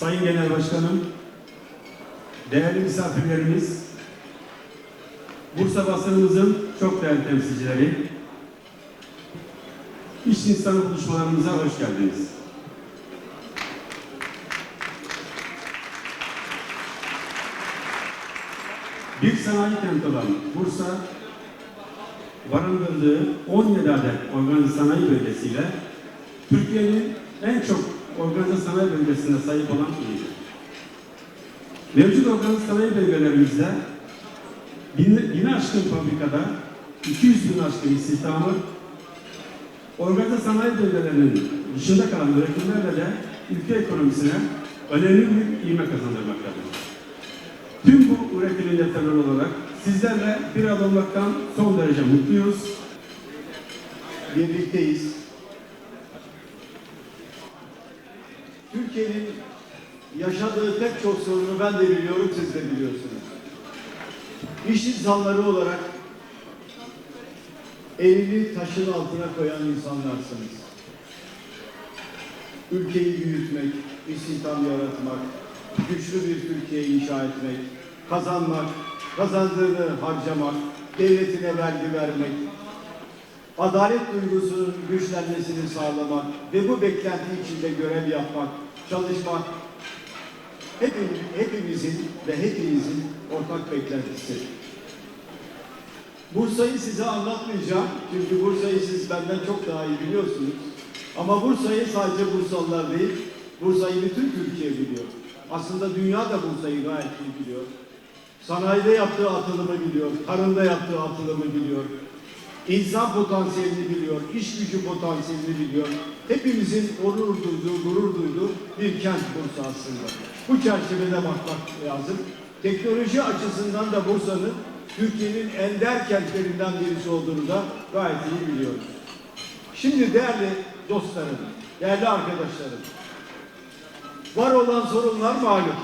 Sayın Genel Başkanım, değerli misafirlerimiz, Bursa basınımızın çok değerli temsilcileri, iş insanı buluşmalarımıza hoş geldiniz. Bir sanayi kenti olan Bursa, barındırdığı 17 adet organize sanayi bölgesiyle Türkiye'nin en çok organize sanayi bölgesine sahip olan ilidir. Mevcut organize sanayi bölgelerimizde bin, bin aşkın fabrikada 200 bin aşkın istihdamı organize sanayi bölgelerinin dışında kalan üretimlerle de ülke ekonomisine önemli bir ivme kazandırmaktadır. Tüm bu üretimin yeterli olarak sizlerle bir olmaktan son derece mutluyuz. birlikteyiz. Türkiye'nin yaşadığı pek çok sorunu ben de biliyorum, siz de biliyorsunuz. İş insanları olarak elini taşın altına koyan insanlarsınız. Ülkeyi büyütmek, istihdam yaratmak, güçlü bir Türkiye inşa etmek, kazanmak, kazandığını harcamak, devletine vergi vermek, adalet duygusunun güçlenmesini sağlamak ve bu beklenti içinde görev yapmak, çalışmak hepimiz, hepimizin ve hepinizin ortak beklentisi. Bursa'yı size anlatmayacağım çünkü Bursa'yı siz benden çok daha iyi biliyorsunuz. Ama Bursa'yı sadece Bursalılar değil, Bursa'yı bütün Türkiye biliyor. Aslında dünya da Bursa'yı gayet iyi biliyor. Sanayide yaptığı atılımı biliyor, tarımda yaptığı atılımı biliyor. İnsan potansiyelini biliyor, iş gücü potansiyelini biliyor. Hepimizin onur duyduğu, gurur duyduğu bir kent Bursa aslında. Bu çerçevede bakmak lazım. Teknoloji açısından da Bursa'nın Türkiye'nin ender kentlerinden birisi olduğunu da gayet iyi biliyoruz. Şimdi değerli dostlarım, değerli arkadaşlarım, var olan sorunlar malum.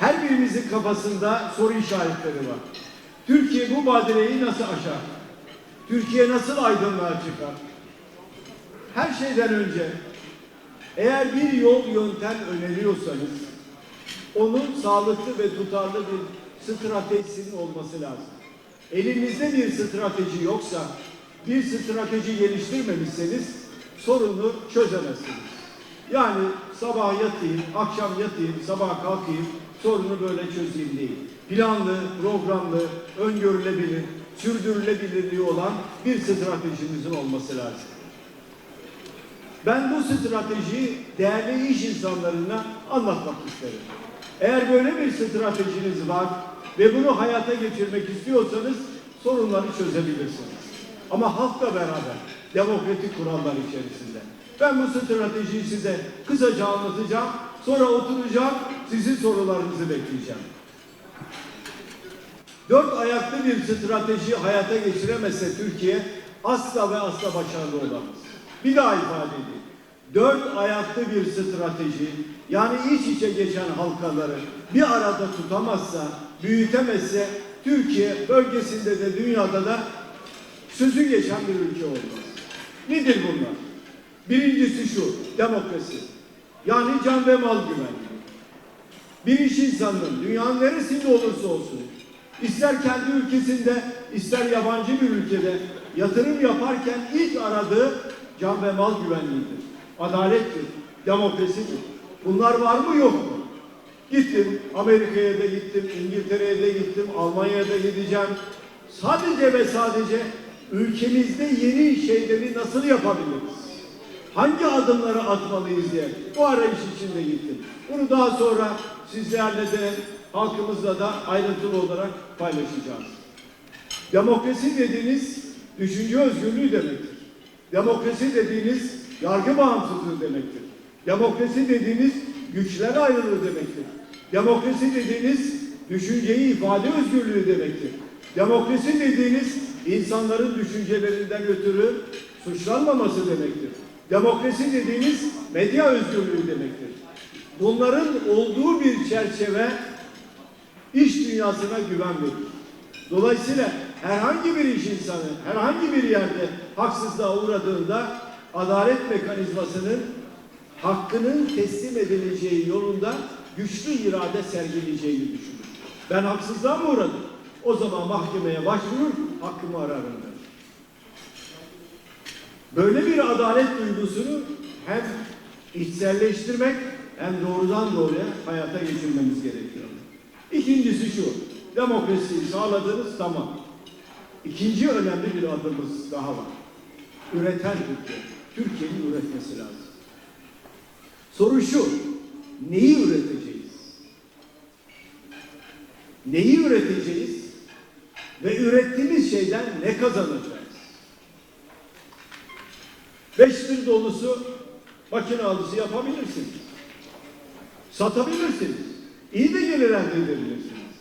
Her birimizin kafasında soru işaretleri var. Türkiye bu badireyi nasıl aşar? Türkiye nasıl aydınlığa çıkar? Her şeyden önce eğer bir yol yöntem öneriyorsanız onun sağlıklı ve tutarlı bir stratejisinin olması lazım. Elinizde bir strateji yoksa, bir strateji geliştirmemişseniz sorunu çözemezsiniz. Yani sabah yatayım, akşam yatayım, sabah kalkayım, sorunu böyle çözeyim değil. Planlı, programlı, öngörülebilir, sürdürülebilirliği olan bir stratejimizin olması lazım. Ben bu stratejiyi değerli iş insanlarına anlatmak isterim. Eğer böyle bir stratejiniz var ve bunu hayata geçirmek istiyorsanız sorunları çözebilirsiniz. Ama halkla beraber, demokratik kurallar içerisinde. Ben bu stratejiyi size kısaca anlatacağım. Sonra oturacağım, sizin sorularınızı bekleyeceğim. Dört ayaklı bir strateji hayata geçiremezse Türkiye asla ve asla başarılı olamaz. Bir daha ifade edeyim. Dört ayaklı bir strateji yani iç içe geçen halkaları bir arada tutamazsa, büyütemezse Türkiye bölgesinde de dünyada da sözü geçen bir ülke olmaz. Nedir bunlar? Birincisi şu, demokrasi. Yani can ve mal güvenliği. Bir iş insanının dünyanın neresinde olursa olsun, ister kendi ülkesinde, ister yabancı bir ülkede yatırım yaparken ilk aradığı can ve mal güvenliğidir. Adalettir, demokrasidir. Bunlar var mı yok mu? Gittim, Amerika'ya da gittim, İngiltere'ye de gittim, Almanya'ya da gideceğim. Sadece ve sadece ülkemizde yeni şeyleri nasıl yapabiliriz? Hangi adımları atmalıyız diye bu arayış içinde gittim. Bunu daha sonra sizlerle de halkımızla da ayrıntılı olarak paylaşacağız. Demokrasi dediğiniz düşünce özgürlüğü demektir. Demokrasi dediğiniz yargı bağımsızlığı demektir. Demokrasi dediğiniz güçler ayrılığı demektir. Demokrasi dediğiniz düşünceyi ifade özgürlüğü demektir. Demokrasi dediğiniz insanların düşüncelerinden ötürü suçlanmaması demektir. Demokrasi dediğiniz medya özgürlüğü demektir. Bunların olduğu bir çerçeve iş dünyasına güven verir. Dolayısıyla herhangi bir iş insanı herhangi bir yerde haksızlığa uğradığında adalet mekanizmasının hakkının teslim edileceği yolunda güçlü irade sergileyeceğini düşünür. Ben haksızlığa mı uğradım? O zaman mahkemeye başvurur, hakkımı ararım. Böyle bir adalet duygusunu hem içselleştirmek hem doğrudan doğruya hayata geçirmemiz gerekiyor. İkincisi şu, demokrasiyi sağladınız tamam. İkinci önemli bir adımımız daha var. Üreten Türkiye. Türkiye'nin üretmesi lazım. Soru şu, neyi üreteceğiz? Neyi üreteceğiz? Ve ürettiğimiz şeyden ne kazanacağız? Beş bir dolusu makine alısı yapabilirsiniz. Satabilirsiniz. İyi de gelir elde edebilirsiniz.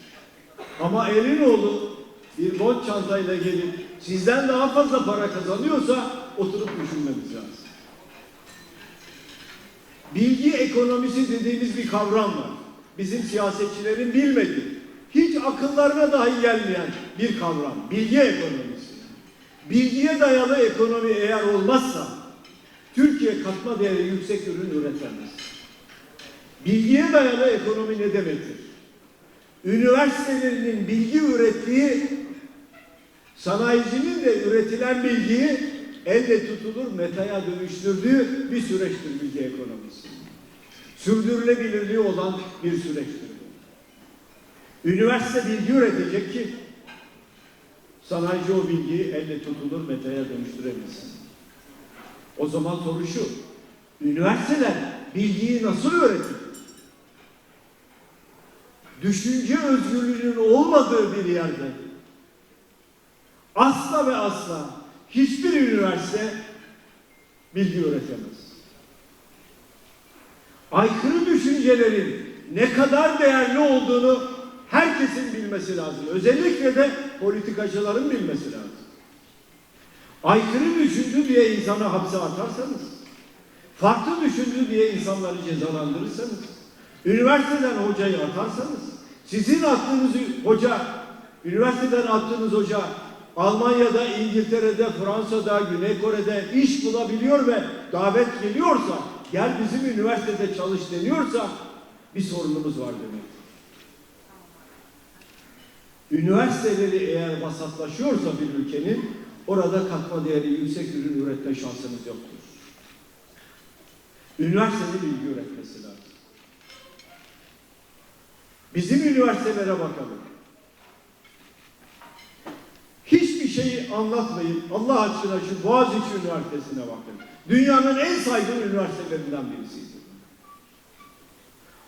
Ama Elinoğlu bir bot çantayla gelip sizden daha fazla para kazanıyorsa oturup düşünmemiz lazım. Bilgi ekonomisi dediğimiz bir kavram var. Bizim siyasetçilerin bilmediği, hiç akıllarına dahi gelmeyen bir kavram. Bilgi ekonomisi. Bilgiye dayalı ekonomi eğer olmazsa Türkiye katma değeri yüksek ürün üretemez. Bilgiye dayalı ekonomi ne demektir? Üniversitelerinin bilgi ürettiği sanayicinin de üretilen bilgiyi elle tutulur metaya dönüştürdüğü bir süreçtir bilgi ekonomisi. Sürdürülebilirliği olan bir süreçtir. Üniversite bilgi üretecek ki sanayici o bilgiyi elle tutulur metaya dönüştürebilsin. O zaman soru şu, üniversiteler bilgiyi nasıl öğretir? Düşünce özgürlüğünün olmadığı bir yerde asla ve asla hiçbir üniversite bilgi öğretemez. Aykırı düşüncelerin ne kadar değerli olduğunu herkesin bilmesi lazım. Özellikle de politikacıların bilmesi lazım. Aykırı düşündü diye insanı hapse atarsanız, farklı düşündü diye insanları cezalandırırsanız, üniversiteden hocayı atarsanız, sizin attığınız hoca, üniversiteden attığınız hoca Almanya'da, İngiltere'de, Fransa'da, Güney Kore'de iş bulabiliyor ve davet geliyorsa, gel bizim üniversitede çalış deniyorsa bir sorunumuz var demek. Üniversiteleri eğer vasatlaşıyorsa bir ülkenin orada katma değeri yüksek ürün üretme şansınız yoktur. Üniversitenin bilgi üretmesi lazım. Bizim üniversitelere bakalım. Hiçbir şeyi anlatmayın. Allah aşkına şu Boğaziçi Üniversitesi'ne bakın. Dünyanın en saygın üniversitelerinden birisiydi.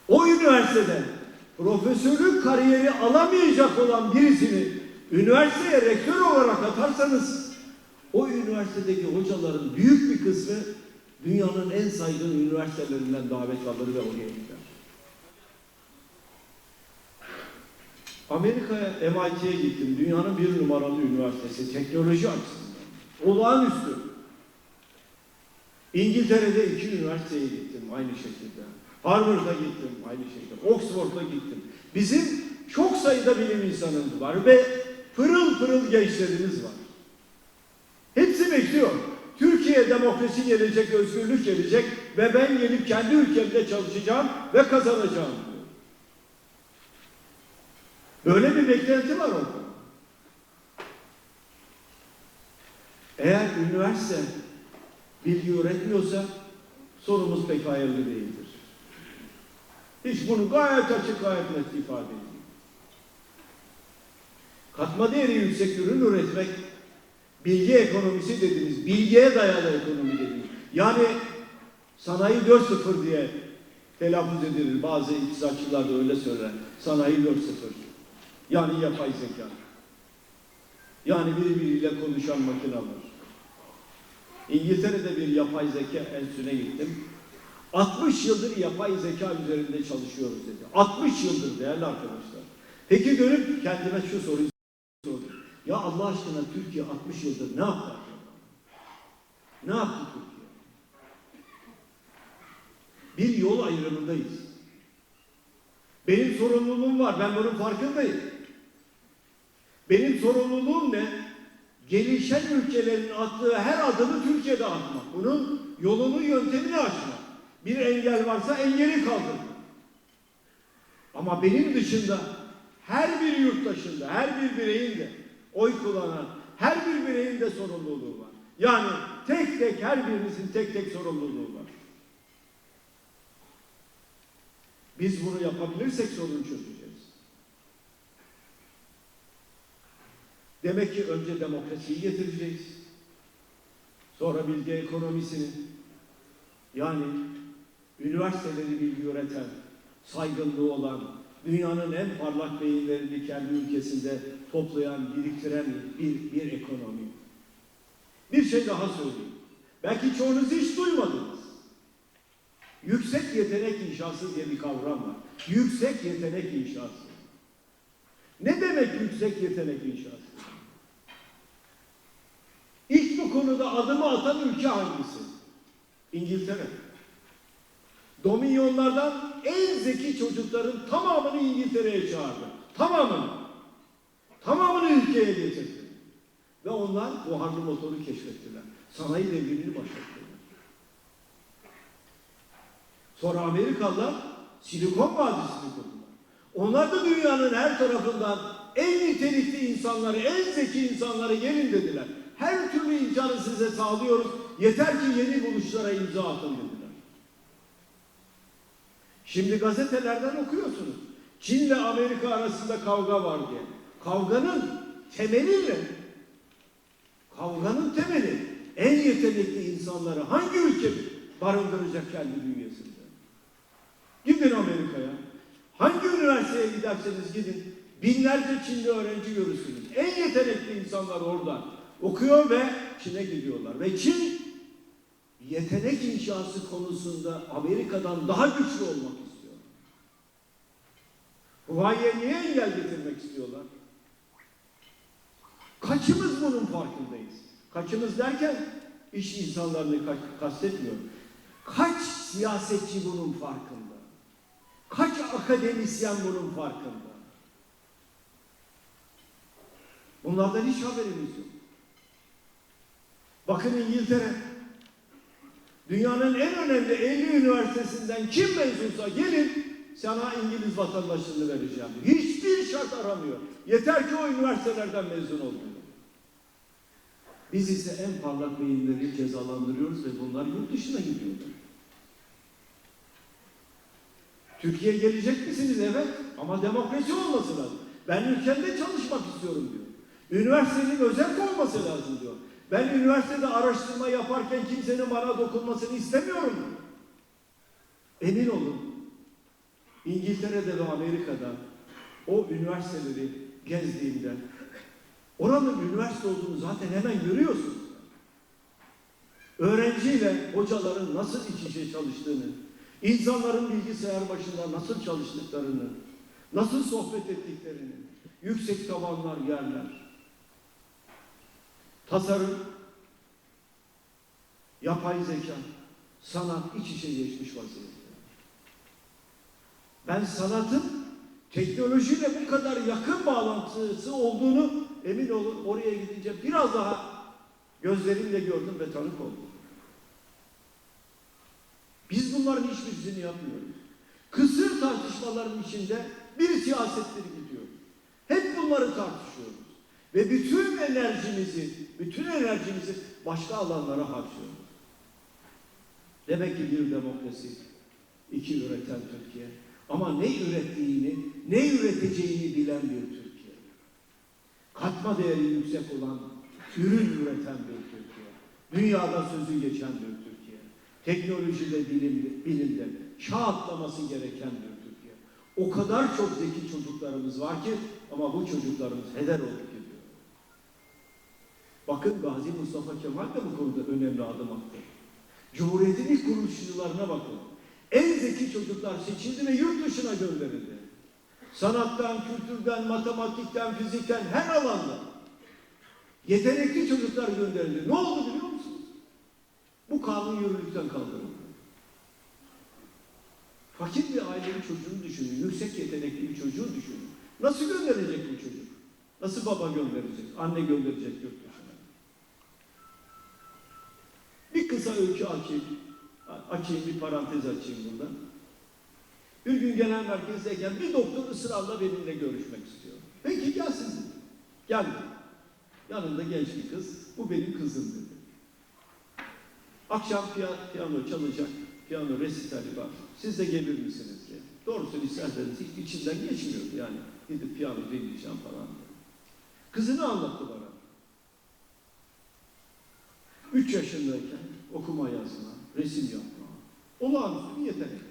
O üniversitede profesörlük kariyeri alamayacak olan birisini üniversiteye rektör olarak atarsanız o üniversitedeki hocaların büyük bir kısmı dünyanın en saygın üniversitelerinden davet alır ve oraya gider. Amerika'ya MIT'ye gittim. Dünyanın bir numaralı üniversitesi teknoloji açısından. Olağanüstü. İngiltere'de iki üniversiteye gittim aynı şekilde. Harvard'a gittim aynı şekilde. Oxford'a gittim. Bizim çok sayıda bilim insanımız var ve pırıl pırıl gençlerimiz var. Bekliyor. Türkiye demokrasi gelecek, özgürlük gelecek ve ben gelip kendi ülkemde çalışacağım ve kazanacağım. Böyle bir beklenti var orada. Eğer üniversite bilgi öğretmiyorsa sorumuz pek hayırlı değildir. Hiç bunu gayet açık, gayet net ifade ediyor. Katma değeri yüksek ürün üretmek, bilgi ekonomisi dediğimiz, bilgiye dayalı ekonomi dediğimiz. Yani sanayi 4.0 diye telaffuz edilir. Bazı iktisatçılar da öyle söyler. Sanayi 4.0. Yani yapay zeka. Yani birbiriyle konuşan makineler. İngiltere'de bir yapay zeka enstitüsüne gittim. 60 yıldır yapay zeka üzerinde çalışıyoruz dedi. 60 yıldır değerli arkadaşlar. Peki dönüp kendime şu soruyu. Ya Allah aşkına Türkiye 60 yıldır ne yaptı? Ne yaptı Türkiye? Bir yol ayrımındayız. Benim sorumluluğum var. Ben bunun farkındayım. Benim sorumluluğum ne? Gelişen ülkelerin attığı her adımı Türkiye'de atmak. Bunun yolunu, yöntemini açmak. Bir engel varsa engeli kaldırın. Ama benim dışında her bir yurttaşın da, her bir bireyin de oy kullanan her bir bireyin de sorumluluğu var. Yani tek tek her birimizin tek tek sorumluluğu var. Biz bunu yapabilirsek sorun çözeceğiz. Demek ki önce demokrasiyi getireceğiz. Sonra bilgi ekonomisini yani üniversiteleri bilgi üreten, saygınlığı olan, dünyanın en parlak beyinlerini kendi ülkesinde toplayan, biriktiren bir, bir ekonomi. Bir şey daha söyleyeyim. Belki çoğunuz hiç duymadınız. Yüksek yetenek inşası diye bir kavram var. Yüksek yetenek inşası. Ne demek yüksek yetenek inşası? İlk bu konuda adımı atan ülke hangisi? İngiltere. Dominyonlardan en zeki çocukların tamamını İngiltere'ye çağırdı. Tamamını. Tamamını ülkeye getirdi. Ve onlar buharlı motoru keşfettiler. Sanayi devrimini başlattılar. Sonra Amerikalılar Silikon Vadisi'ni kurdular. Onlar da dünyanın her tarafından en nitelikli insanları, en zeki insanları gelin dediler. Her türlü imkanı size sağlıyoruz. Yeter ki yeni buluşlara imza atın dediler. Şimdi gazetelerden okuyorsunuz. Çin ile Amerika arasında kavga var diye. Kavganın temeli ne? Kavganın temeli en yetenekli insanları hangi ülke barındıracak kendi bünyesinde? Gidin Amerika'ya. Hangi üniversiteye giderseniz gidin. Binlerce Çinli öğrenci görürsünüz. En yetenekli insanlar orada. Okuyor ve Çin'e gidiyorlar. Ve Çin yetenek inşası konusunda Amerika'dan daha güçlü olmak istiyor. Huawei'ye niye engel getirmek istiyorlar? Kaçımız bunun farkındayız? Kaçımız derken iş insanlarını ka- kastetmiyorum. Kaç siyasetçi bunun farkında? Kaç akademisyen bunun farkında? Bunlardan hiç haberimiz yok. Bakın İngiltere. Dünyanın en önemli 50 üniversitesinden kim mezunsa gelin sana İngiliz vatandaşlığını vereceğim. Hiçbir şart aramıyor. Yeter ki o üniversitelerden mezun ol diyor. Biz ise en parlak beyinleri cezalandırıyoruz ve bunlar yurt dışına gidiyorlar. Türkiye'ye gelecek misiniz? Evet. Ama demokrasi olması lazım. Ben ülkemde çalışmak istiyorum diyor. Üniversitenin özel olması lazım diyor. Ben üniversitede araştırma yaparken kimsenin bana dokunmasını istemiyorum. Emin olun. İngiltere'de ve Amerika'da o üniversiteleri gezdiğimde oranın üniversite olduğunu zaten hemen görüyorsunuz. Öğrenciyle hocaların nasıl iç içe çalıştığını, insanların bilgisayar başında nasıl çalıştıklarını, nasıl sohbet ettiklerini, yüksek tavanlar, yerler, tasarım, yapay zeka, sanat iç içe geçmiş vaziyette. Ben sanatın teknolojiyle bu kadar yakın bağlantısı olduğunu emin olun oraya gidince biraz daha gözlerimle gördüm ve tanık oldum. Biz bunların hiçbirisini yapmıyoruz. Kısır tartışmaların içinde bir siyasetleri gidiyor. Hep bunları tartışıyoruz. Ve bütün enerjimizi, bütün enerjimizi başka alanlara harcıyoruz. Demek ki bir demokrasi, iki üreten Türkiye. Ama ne ürettiğini, ne üreteceğini bilen bir Türkiye. Katma değeri yüksek olan, ürün üreten bir Türkiye. Dünyada sözü geçen bir Türkiye. Teknolojide, bilimde, bilimde çağ atlaması gereken bir Türkiye. O kadar çok zeki çocuklarımız var ki ama bu çocuklarımız heder olup gidiyor. Bakın Gazi Mustafa Kemal de bu konuda önemli adım attı. Cumhuriyetin ilk kuruluşçularına bakın. En zeki çocuklar seçildi ve yurt dışına gönderildi. Sanattan, kültürden, matematikten, fizikten her alanda. Yetenekli çocuklar gönderildi. Ne oldu biliyor musunuz? Bu kanun yürürlükten kaldırıldı. Fakir bir ailenin çocuğunu düşünün. Yüksek yetenekli bir çocuğu düşünün. Nasıl gönderecek bu çocuk? Nasıl baba gönderecek? Anne gönderecek yurt kısa öykü açayım. açayım bir parantez açayım burada. Bir gün genel merkezdeyken bir doktor ısrarla benimle görüşmek istiyor. Peki gelsin dedi. Geldi. Yanında genç bir kız. Bu benim kızım dedi. Akşam piya- piyano çalacak. Piyano resitali var. Siz de gelir misiniz diye. Doğrusunu isterseniz hiç içinden geçmiyordu yani. Gidip piyano dinleyeceğim falan diye. Kızını anlattı bana. Üç yaşındayken okuma yazma, resim yapma, olağanüstü bir yetenek.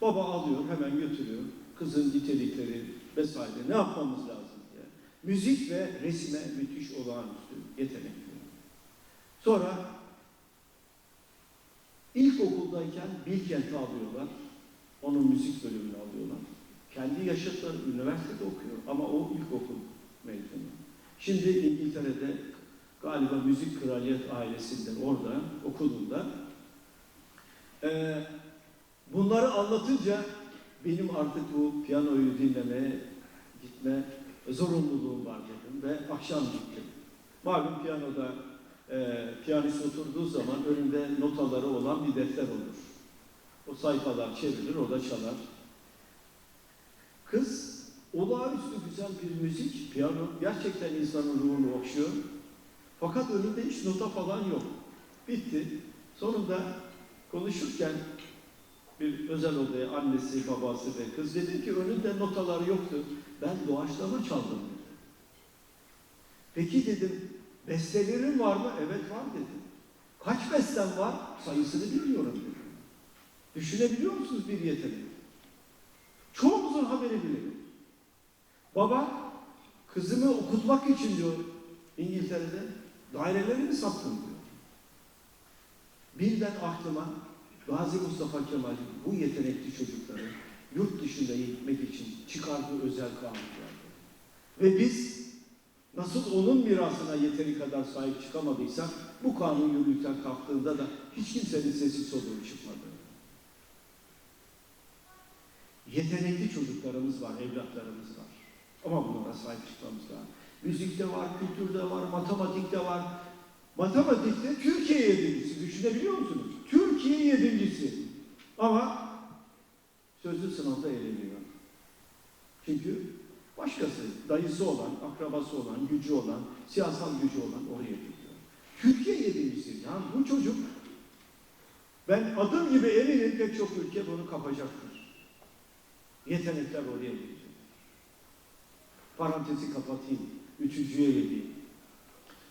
Baba alıyor, hemen götürüyor. Kızın nitelikleri vesaire ne yapmamız lazım diye. Müzik ve resme müthiş olağanüstü yetenek. Sonra ilkokuldayken Bilkent'e alıyorlar. Onun müzik bölümünü alıyorlar. Kendi yaşıtları üniversitede okuyor ama o ilkokul mezunu. Şimdi İngiltere'de galiba müzik kraliyet ailesinden orada okulunda. Ee, bunları anlatınca benim artık bu piyanoyu dinlemeye gitme zorunluluğum var dedim ve akşam gittim. Malum piyanoda e, piyanist oturduğu zaman önünde notaları olan bir defter olur. O sayfalar çevrilir, o da çalar. Kız olağanüstü güzel bir müzik, piyano gerçekten insanın ruhunu okşuyor. Fakat önünde hiç nota falan yok. Bitti. Sonunda konuşurken bir özel odaya annesi, babası ve kız dedi ki önünde notalar yoktu. Ben doğaçlama çaldım dedi. Peki dedim, bestelerin var mı? Evet var dedim. Kaç besten var? Sayısını bilmiyorum dedim. Düşünebiliyor musunuz bir yetenek? Çoğumuzun haberi bile yok. Baba, kızımı okutmak için diyor İngiltere'de dairelerimi sattım diyor. Birden aklıma Gazi Mustafa Kemal'in bu yetenekli çocukları yurt dışında eğitmek için çıkardığı özel kanun vardı. Ve biz nasıl onun mirasına yeteri kadar sahip çıkamadıysak bu kanun yürürlükten kalktığında da hiç kimsenin sesi soluğu çıkmadı. Yetenekli çocuklarımız var, evlatlarımız var. Ama bunlara sahip çıkmamız lazım. Müzikte var, kültürde var, matematikte var. Matematikte Türkiye yedincisi. Düşünebiliyor musunuz? Türkiye yedincisi. Ama sözlü sınavda eleniyor. Çünkü başkası, dayısı olan, akrabası olan, gücü olan, siyasal gücü olan oraya gidiyor. Türkiye yedincisi. Yani bu çocuk ben adım gibi eminim pek çok ülke bunu kapacaktır. Yetenekler oraya gidecek. Parantezi kapatayım. Üçüncüye geleyim.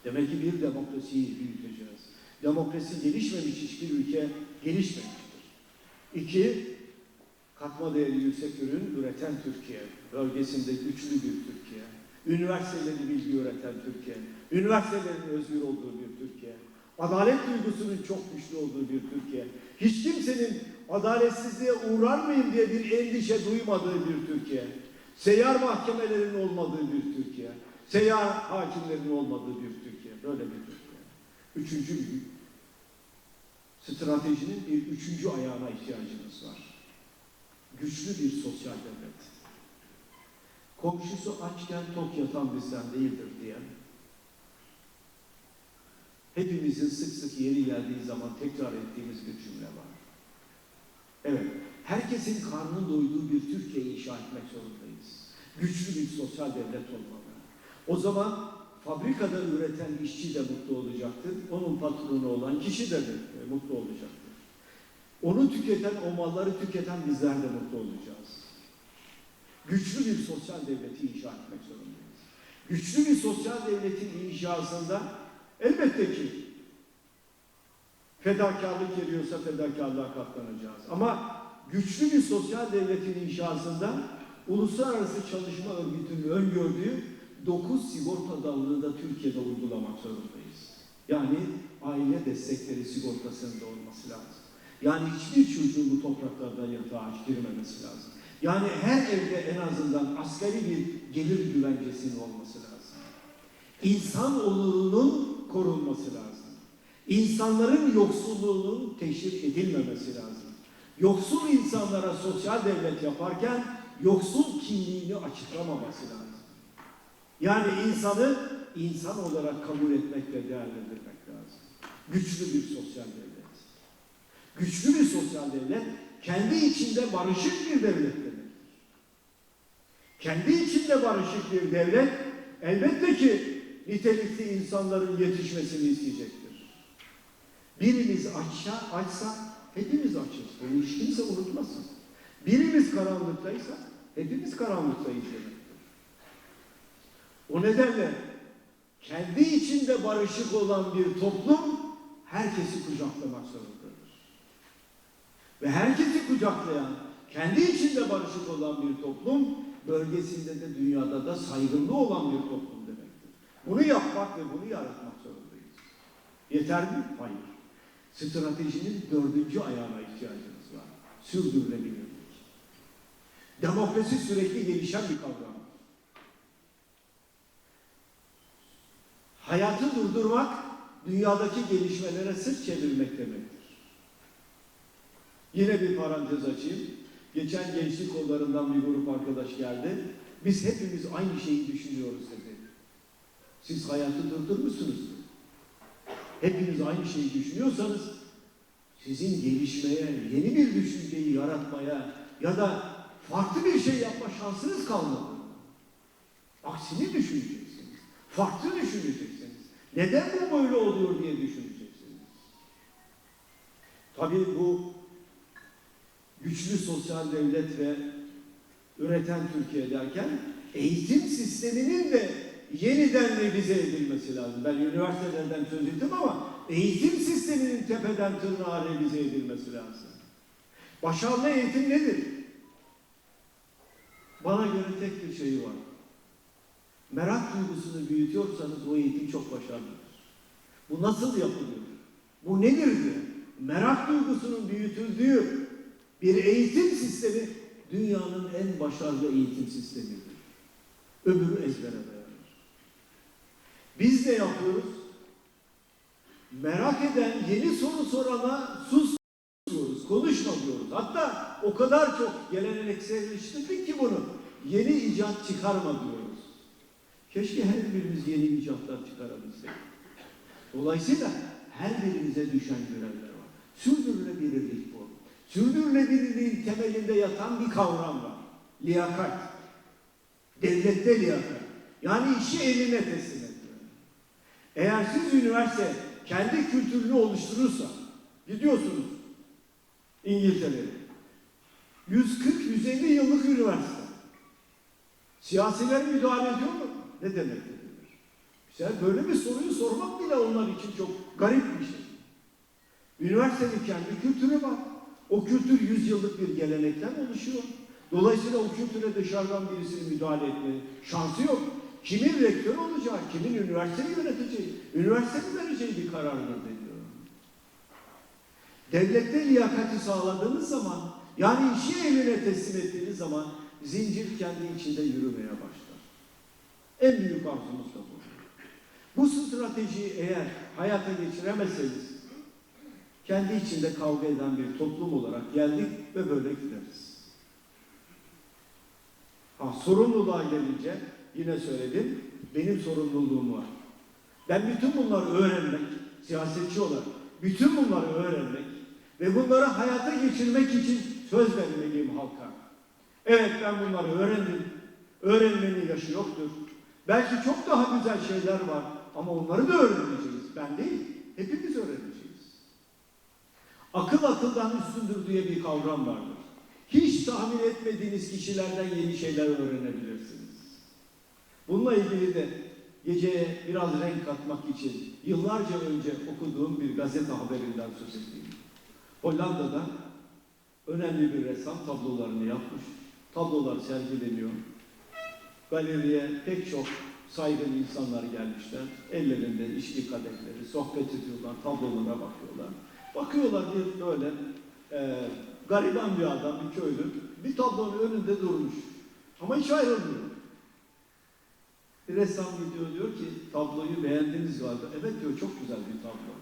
Demek ki bir demokrasiyi büyüteceğiz. Demokrasi gelişmemiş hiçbir ülke gelişmemiştir. İki, katma değeri yüksek ürün üreten Türkiye. Bölgesinde güçlü bir Türkiye. Üniversiteleri bilgi üreten Türkiye. Üniversitelerin özgür olduğu bir Türkiye. Adalet duygusunun çok güçlü olduğu bir Türkiye. Hiç kimsenin adaletsizliğe uğrar mıyım diye bir endişe duymadığı bir Türkiye. Seyyar mahkemelerin olmadığı bir Türkiye. Seyyar hakimlerin olmadığı bir Türkiye. Böyle bir Türkiye. Üçüncü bir stratejinin bir üçüncü ayağına ihtiyacımız var. Güçlü bir sosyal devlet. Komşusu açken tok yatan bizden değildir diyen, hepimizin sık sık yeri geldiği zaman tekrar ettiğimiz bir cümle var. Evet, herkesin karnının doyduğu bir Türkiye inşa etmek zorundayız. Güçlü bir sosyal devlet olmalı. O zaman fabrikada üreten işçi de mutlu olacaktır. Onun patronu olan kişi de e, mutlu olacaktır. Onu tüketen, o malları tüketen bizler de mutlu olacağız. Güçlü bir sosyal devleti inşa etmek zorundayız. Güçlü bir sosyal devletin inşasında elbette ki fedakarlık geliyorsa fedakarlığa katlanacağız. Ama güçlü bir sosyal devletin inşasında uluslararası çalışma örgütünün öngördüğü 9 sigorta dalını da Türkiye'de uygulamak zorundayız. Yani aile destekleri sigortasının da olması lazım. Yani hiçbir çocuğun bu topraklarda yatağa girmemesi lazım. Yani her evde en azından asgari bir gelir güvencesinin olması lazım. İnsan onurunun korunması lazım. İnsanların yoksulluğunun teşhir edilmemesi lazım. Yoksul insanlara sosyal devlet yaparken yoksul kimliğini açıklamaması lazım. Yani insanı insan olarak kabul etmek ve değerlendirmek lazım. Güçlü bir sosyal devlet. Güçlü bir sosyal devlet kendi içinde barışık bir devlet demektir. Kendi içinde barışık bir devlet elbette ki nitelikli insanların yetişmesini isteyecektir. Birimiz açsa, açsa hepimiz açız. Bunu hiç kimse unutmasın. Birimiz karanlıktaysa hepimiz karanlıktayız demektir. O nedenle kendi içinde barışık olan bir toplum herkesi kucaklamak zorundadır. Ve herkesi kucaklayan, kendi içinde barışık olan bir toplum, bölgesinde de dünyada da saygınlığı olan bir toplum demektir. Bunu yapmak ve bunu yaratmak zorundayız. Yeter mi? Hayır. Stratejinin dördüncü ayağına ihtiyacımız var. Sürdürülebilirlik. Demokrasi sürekli gelişen bir kavram. Hayatı durdurmak, dünyadaki gelişmelere sırt çevirmek demektir. Yine bir parantez açayım. Geçen gençlik kollarından bir grup arkadaş geldi. Biz hepimiz aynı şeyi düşünüyoruz dedi. Siz hayatı durdurmuşsunuz. Hepiniz aynı şeyi düşünüyorsanız sizin gelişmeye, yeni bir düşünceyi yaratmaya ya da farklı bir şey yapma şansınız kalmadı. Aksini düşüneceksiniz. Farklı düşüneceksiniz. Neden bu böyle oluyor diye düşüneceksiniz. Tabii bu güçlü sosyal devlet ve üreten Türkiye derken eğitim sisteminin de yeniden revize edilmesi lazım. Ben üniversitelerden söz ettim ama eğitim sisteminin tepeden tırnağa revize edilmesi lazım. Başarılı eğitim nedir? Bana göre tek bir şeyi var. Merak duygusunu büyütüyorsanız o eğitim çok başarılıdır. Bu nasıl yapılıyor? Bu nedir diye. Merak duygusunun büyütüldüğü bir eğitim sistemi dünyanın en başarılı eğitim sistemidir. Öbürü ezbere dayanır. Biz ne yapıyoruz? Merak eden yeni soru sorana sus diyoruz, konuşma. Hatta o kadar çok gelenekselleştirdik ki bunu. Yeni icat çıkarma diyoruz. Keşke her birimiz yeni icatlar çıkarabilsek. Dolayısıyla her birimize düşen görevler var. Sürdürülebilirlik bu. Sürdürülebilirliğin temelinde yatan bir kavram var. Liyakat. Devlette liyakat. Yani işi eline teslim etme. Eğer siz üniversite kendi kültürünü oluşturursa, gidiyorsunuz İngiltere'ye. 140-150 yıllık üniversite. Siyasiler müdahale ediyor mu? Ne demek edilir? Güzel, böyle bir soruyu sormak bile onlar için çok garip bir şey. Üniversitenin kendi kültürü var. O kültür 100 yıllık bir gelenekten oluşuyor. Dolayısıyla o kültüre dışarıdan birisinin müdahale etme şansı yok. Kimin rektör olacağı, kimin üniversiteyi yöneteceği, üniversitenin vereceği bir karardır deniyor. Devlette liyakati sağladığınız zaman, yani işi eline teslim ettiğiniz zaman zincir kendi içinde yürümeye başlar. En büyük arzumuz da bu. Bu stratejiyi eğer hayata geçiremezseniz, kendi içinde kavga eden bir toplum olarak geldik ve böyle gideriz. Ha, sorumluluğa gelince yine söyledim, benim sorumluluğum var. Ben bütün bunları öğrenmek, siyasetçi olarak, bütün bunları öğrenmek ve bunları hayata geçirmek için söz vermeliyim halka. Evet ben bunları öğrendim. Öğrenmenin yaşı yoktur. Belki çok daha güzel şeyler var ama onları da öğreneceğiz. Ben değil, hepimiz öğreneceğiz. Akıl akıldan üstündür diye bir kavram vardır. Hiç tahmin etmediğiniz kişilerden yeni şeyler öğrenebilirsiniz. Bununla ilgili de geceye biraz renk katmak için yıllarca önce okuduğum bir gazete haberinden söz edeyim. Hollanda'da önemli bir ressam tablolarını yapmış. Tablolar sergileniyor. Galeriye pek çok saygın insanlar gelmişler. Ellerinde içki kadehleri, sohbet ediyorlar, tablolara bakıyorlar. Bakıyorlar bir böyle e, gariban bir adam, bir köylü bir tablonun önünde durmuş. Ama hiç ayrılmıyor. Bir ressam gidiyor diyor ki tabloyu beğendiniz galiba. Evet diyor çok güzel bir tablo.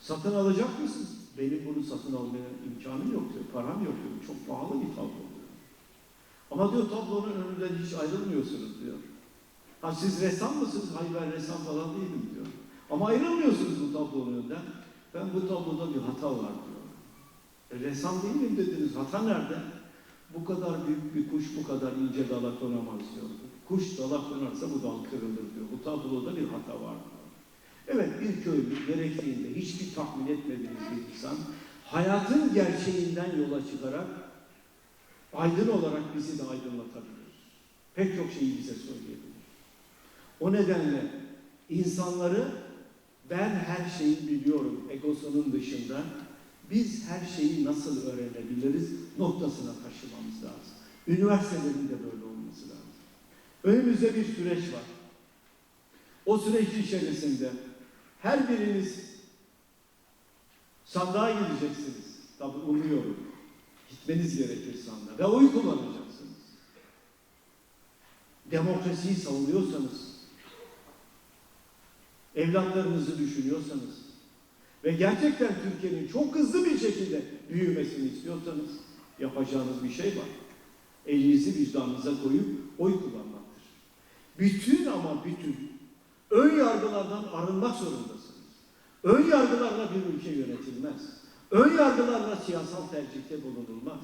Satın alacak mısınız? Benim bunu satın almaya imkanım yok diyor. Param yok diyor. Çok pahalı bir tablo. Ama diyor tablonun önünden hiç ayrılmıyorsunuz diyor. Ha siz ressam mısınız? Hayır ben ressam falan değilim diyor. Ama ayrılmıyorsunuz bu tablonun önünden. ben bu tabloda bir hata var diyor. E, ressam değilim dediniz. Hata nerede? Bu kadar büyük bir kuş bu kadar ince dala konamaz diyor. Kuş dala konarsa bu dal kırılır diyor. Bu tabloda bir hata var diyor. Evet bir köylü gerektiğinde hiçbir tahmin etmediğiniz bir insan hayatın gerçeğinden yola çıkarak aydın olarak bizi de aydınlatabilir. Pek çok şeyi bize söyleyebilir. O nedenle insanları ben her şeyi biliyorum egosunun dışında biz her şeyi nasıl öğrenebiliriz noktasına taşımamız lazım. Üniversitelerin de böyle olması lazım. Önümüzde bir süreç var. O süreç içerisinde her biriniz sandığa gideceksiniz. Tabi umuyorum. Gitmeniz gerekir sandığa ve oy kullanacaksınız. Demokrasiyi savunuyorsanız, evlatlarınızı düşünüyorsanız ve gerçekten Türkiye'nin çok hızlı bir şekilde büyümesini istiyorsanız yapacağınız bir şey var. Elinizi vicdanınıza koyup oy kullanmaktır. Bütün ama bütün ön yargılardan arınmak zorundasınız. Ön yargılarla bir ülke yönetilmez. Ön yargılarla siyasal tercihte bulunulmaz.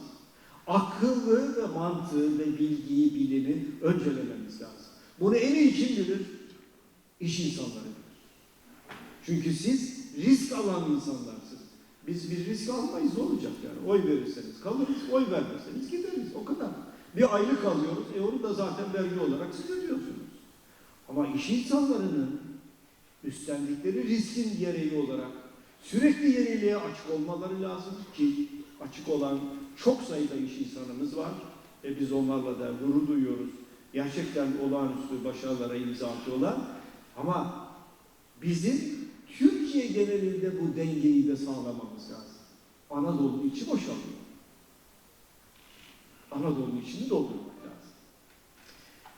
Akıllı ve mantığı ve bilgiyi, bilimi öncelememiz lazım. Bunu en iyi kim bilir? İş insanları bilir. Çünkü siz risk alan insanlarsınız. Biz bir risk almayız ne olacak yani? Oy verirseniz kalırız, oy vermezseniz gideriz. O kadar. Bir aylık alıyoruz. E onu da zaten vergi olarak siz ödüyorsunuz. Ama iş insanlarının üstlendikleri riskin gereği olarak sürekli yeniliğe açık olmaları lazım ki açık olan çok sayıda iş insanımız var ve biz onlarla da gurur duyuyoruz. Gerçekten olağanüstü başarılara imza atıyorlar. Ama bizim Türkiye genelinde bu dengeyi de sağlamamız lazım. Anadolu'nun içi boşalıyor. Anadolu'nun içini doldurmak lazım.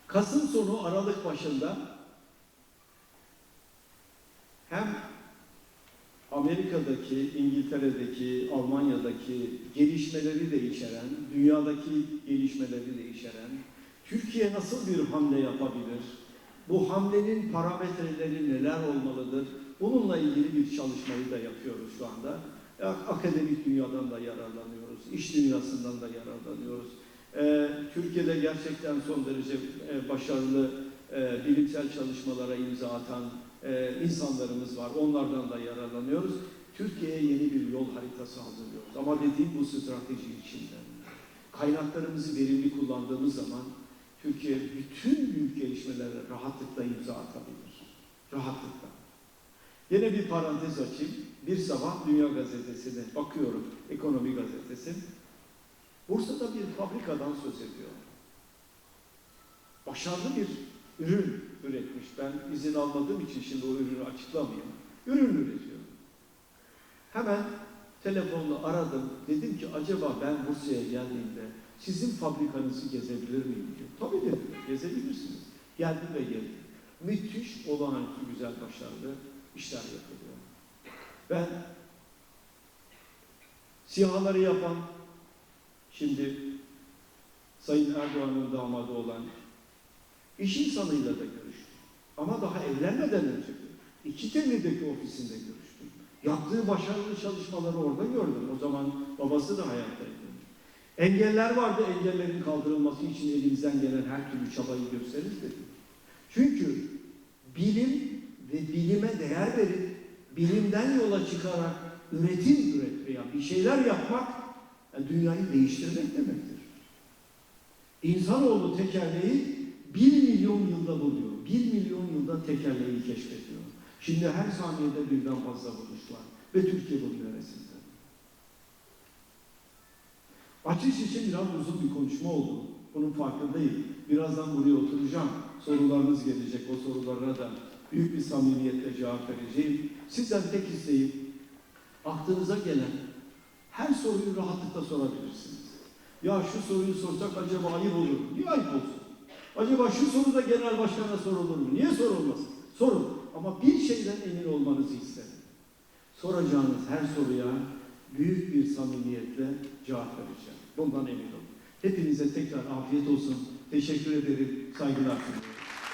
Kasım sonu Aralık başında hem Amerika'daki, İngiltere'deki, Almanya'daki gelişmeleri de içeren, dünyadaki gelişmeleri de içeren, Türkiye nasıl bir hamle yapabilir? Bu hamlenin parametreleri neler olmalıdır? Bununla ilgili bir çalışmayı da yapıyoruz şu anda. Akademik dünyadan da yararlanıyoruz, iş dünyasından da yararlanıyoruz. Ee, Türkiye'de gerçekten son derece e, başarılı e, bilimsel çalışmalara imza atan e, insanlarımız var. Onlardan da yararlanıyoruz. Türkiye'ye yeni bir yol haritası hazırlıyoruz. Ama dediğim bu strateji içinde. Kaynaklarımızı verimli kullandığımız zaman Türkiye bütün büyük gelişmelere rahatlıkla imza atabilir. Rahatlıkla. Yine bir parantez açayım. Bir sabah Dünya Gazetesi'ne bakıyorum, ekonomi gazetesi. Bursa'da bir fabrikadan söz ediyor. Başarılı bir ürün üretmiş. Ben izin almadığım için şimdi o ürünü açıklamayayım. Ürün üretiyor. Hemen telefonla aradım. Dedim ki acaba ben Bursa'ya geldiğimde sizin fabrikanızı gezebilir miyim diyor. Tabii dedim. Gezebilirsiniz. Geldim ve geldim. Müthiş, olağanüstü güzel, başarılı işler yapılıyor. Ben sihaları yapan, şimdi Sayın Erdoğan'ın damadı olan iş insanıyla da görüştüm. Ama daha evlenmeden önce iki Temir'deki ofisinde görüştüm. Yaptığı başarılı çalışmaları orada gördüm. O zaman babası da hayattaydı. Engeller vardı, engellerin kaldırılması için elimizden gelen her türlü çabayı gösteririz dedim. Çünkü bilim ve bilime değer verip bilimden yola çıkarak üretim üret veya bir şeyler yapmak yani dünyayı değiştirmek demektir. İnsanoğlu tekerleği bir milyon yılda buluyor. Bir milyon yılda tekerleği keşfediyor. Şimdi her saniyede birden fazla buluş var. Ve Türkiye bunun neresinde? Açış için biraz uzun bir konuşma oldu. Bunun farkındayım. Birazdan buraya oturacağım. Sorularınız gelecek. O sorulara da büyük bir samimiyetle cevap vereceğim. Sizden tek isteğim aklınıza gelen her soruyu rahatlıkla sorabilirsiniz. Ya şu soruyu sorsak acaba ayıp olur? Niye ayıp olsun? Acaba şu soru da genel başkana sorulur mu? Niye sorulmasın? Sorun. Ama bir şeyden emin olmanızı isterim. Soracağınız her soruya büyük bir samimiyetle cevap vereceğim. Bundan emin olun. Hepinize tekrar afiyet olsun. Teşekkür ederim. Saygılar sunuyorum.